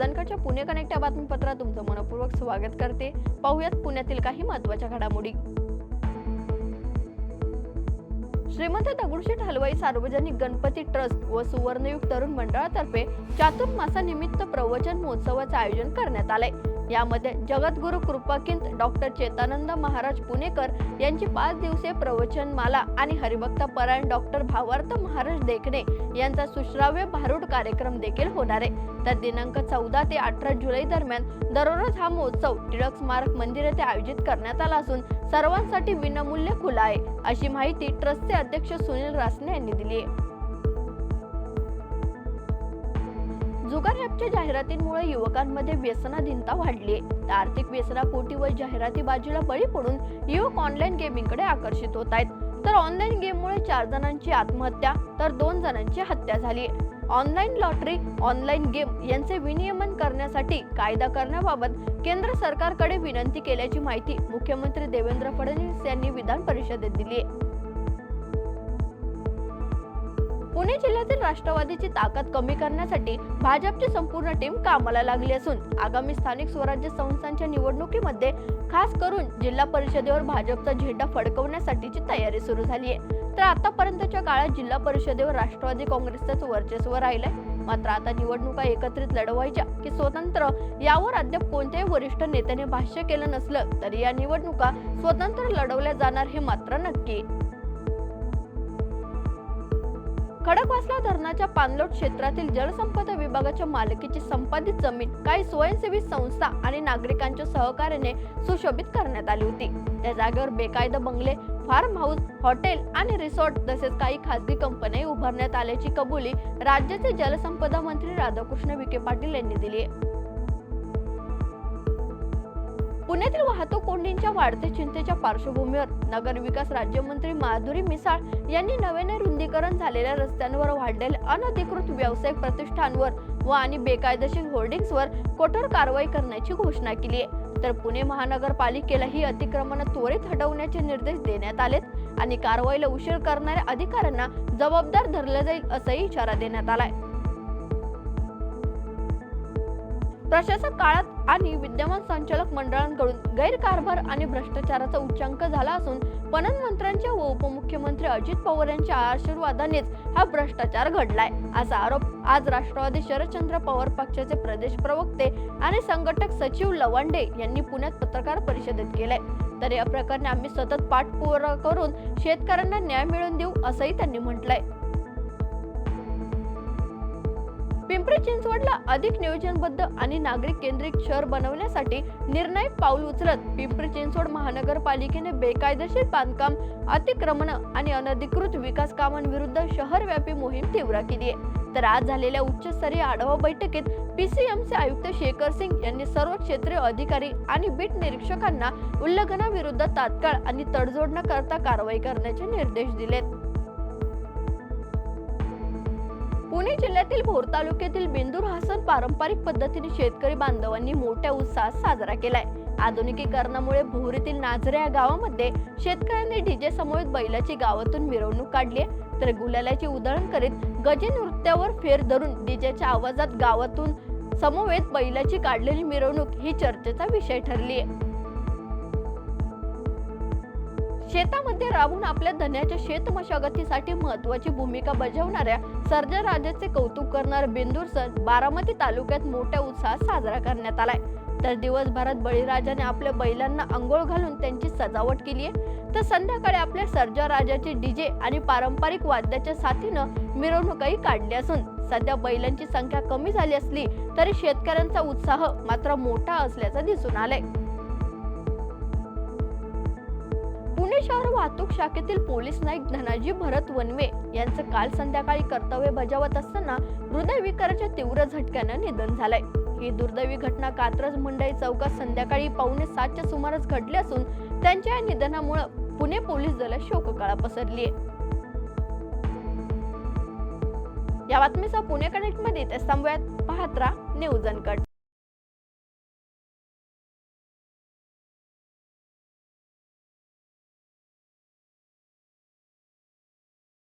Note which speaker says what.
Speaker 1: Poonam Pune connect या बातमीपत्रात तुमचं मनपूर्वक स्वागत करते. पाहुयात पुण्यातील काही महत्त्वाच्या घडामोडी. श्रीमंत दगडूशेठ हलवाई सार्वजनिक गणपती ट्रस्ट व सुवर्णयुग तरुण मंडळातर्फे चातुर्मासानिमित्त प्रवचन महोत्सवाचं आयोजन करण्यात आलंय. यामध्ये जगद्गुरु कृपाकिंत डॉक्टर चेतानंद महाराज पुणेकर यांची पाच दिवसीय प्रवचनमाला आणि हरिभक्त परायण डॉक्टर भावार्थ महाराज देखणे यांचा सुश्राव्य भारूड कार्यक्रम देखील होणार आहे. तर दिनांक चौदा ते अठरा जुलै दरम्यान दररोज हा महोत्सव टिळक स्मारक मंदिर येथे आयोजित करण्यात आला असून सर्वांसाठी विनामूल्य खुला आहे. अशी माहिती ट्रस्टचे अध्यक्ष सुनील रासने यांनी दिली आहे. जुगार जाहिरातींमुळे युवकांमध्ये व्यसनाधीनता वाढली आहे. तर आर्थिक व्यसनापोटी व जाहिराती बाजूला बळी पडून युवक ऑनलाईन गेमिंगकडे आकर्षित होत आहेत. तर ऑनलाईन गेममुळे चार जणांची आत्महत्या तर दोन जणांची हत्या झाली ऑनलाईन लॉटरी ऑनलाईन गेम यांचे विनियमन करण्यासाठी कायदा करण्याबाबत केंद्र सरकारकडे विनंती केल्याची माहिती मुख्यमंत्री देवेंद्र फडणवीस यांनी विधान परिषदेत दिली आहे. पुणे जिल्ह्यातील राष्ट्रवादीची ताकद कमी करण्यासाठी भाजपची संपूर्ण टीम कामाला लागली असून आगामी स्थानिक स्वराज्य संस्थांच्या निवडणुकीमध्ये खास करून जिल्हा परिषदेवर भाजपचा झेंडा फडकवण्यासाठीची तयारी सुरू झाली आहे तर आतापर्यंतच्या काळात जिल्हा परिषदेवर राष्ट्रवादी काँग्रेसचंच वर्चस्व राहिलंय. मात्र आता निवडणुका एकत्रित लढवायच्या की स्वतंत्र यावर अद्याप कोणत्याही वरिष्ठ नेत्याने भाष्य केलं नसलं तरी या निवडणुका स्वतंत्र लढवल्या जाणार हे मात्र नक्की. खडकवासला धरणाच्या पाणलोट क्षेत्रातील जलसंपदा विभागाच्या मालकीची संपादित जमीन काही स्वयंसेवी संस्था आणि नागरिकांच्या सहकार्याने सुशोभित करण्यात आली होती. त्या जागेवर बेकायदा बंगले फार्म हाऊस हॉटेल आणि रिसॉर्ट तसेच काही खासगी कंपन्या उभारण्यात आल्याची कबुली राज्याचे जलसंपदा मंत्री राधाकृष्ण विखे पाटील यांनी दिली आहे. पुण्यातील वाहतूक कोंडींच्या वाढत्या चिंतेच्या पार्श्वभूमीवर नगर विकास राज्यमंत्री माधुरी मिसाळ यांनी नव्याने रुंदीकरण झालेल्या रस्त्यांवर वाढलेल्या अनधिकृत व्यावसायिक प्रतिष्ठानवर व आणि बेकायदेशीर होर्डिंग्सवर कठोर कारवाई करण्याची घोषणा केली आहे. तर पुणे महानगरपालिकेला ही अतिक्रमणं त्वरित हटवण्याचे निर्देश देण्यात आलेत आणि कारवाईला उशीर करणाऱ्या अधिकाऱ्यांना जबाबदार धरलं जाईल असाही इशारा देण्यात आलाय. प्रशासक काळात आणि विद्यमान संचालक मंडळांकडून गैरकारभार आणि भ्रष्टाचाराचा उच्चांक झाला असून पणन मंत्र्यांच्या व उपमुख्यमंत्री अजित पवार यांच्या आशीर्वादानेच हा भ्रष्टाचार घडलाय असा आरोप आज राष्ट्रवादी शरदचंद्र पवार पक्षाचे प्रदेश प्रवक्ते आणि संघटक सचिव लवांडे यांनी पुण्यात पत्रकार परिषदेत केलंय. तर या प्रकरणी आम्ही सतत पाठपुरा करून शेतकऱ्यांना न्याय मिळवून देऊ असंही त्यांनी म्हटलंय. पिंपरी चिंचवडला अधिक नियोजनबद्ध आणि नागरिक केंद्रित शहर बनवण्यासाठी निर्णायक पाऊल उचलत पिंपरी चिंचवड महानगरपालिकेने बेकायदेशीर बांधकाम अतिक्रमण आणि अनधिकृत विकास कामांविरुद्ध शहरव्यापी मोहीम तीव्र केली आहे. तर आज झालेल्या उच्चस्तरीय आढावा बैठकीत पीसीएमचे आयुक्त शेखर सिंग यांनी सर्व क्षेत्रीय अधिकारी आणि बीट निरीक्षकांना उल्लंघनाविरुद्ध तात्काळ आणि तडजोड न करता कारवाई करण्याचे निर्देश दिलेत. पुणे जिल्ह्यातील भोर तालुक्यातील बिंदूर हसन पारंपरिक पद्धतीने शेतकरी बांधवांनी मोठ्या उत्साहात साजरा केलाय. आधुनिकीकरणामुळे भोरीतील नाझरे या गावामध्ये शेतकऱ्यांनी डीजे समवेत बैलाची गावातून मिरवणूक काढली आहे तर गुलालाची उधळण करीत गजे नृत्यावर फेर धरून डीजेच्या आवाजात गावातून समवेत बैलाची काढलेली मिरवणूक ही चर्चेचा विषय ठरली आहे शेतामध्ये राबून आपल्या धन्याच्या शेत मशागतीसाठी महत्वाची भूमिका बजावणाऱ्या सर्जा राजाचे कौतुक करणार बिंदूर सण बारामती तालुक्यात मोठ्या उत्साहात साजरा करण्यात आलाय. तर दिवसभरात बळीराजाने आपल्या बैलांना आंघोळ घालून त्यांची सजावट केली आहे. तर संध्याकाळी आपल्या सर्जराजाचे डीजे आणि पारंपरिक वाद्याच्या साथीनं मिरवणूकही काढली असून सध्या बैलांची संख्या कमी झाली असली तरी शेतकऱ्यांचा उत्साह मात्र मोठा असल्याचं दिसून आलंय. शहर वाहतूक शाखेतील पोलीस नाईक धनाजी भरत वनवे यांचं काल संध्याकाळी कर्तव्य बजावत असताना हृदयविकाराच्या तीव्र झटक्यानं निधन झालंय. ही दुर्दैवी घटना कात्रज मंडई चौकात संध्याकाळी पावणे सातच्या सुमारास घडली असून त्यांच्या या निधनामुळे पुणे पोलीस दलात शोककळा पसरली आहे या बातमीचा पुणे कनेक्टमध्ये ते थांबूयात. पाहत राहा न्यूज अनकट.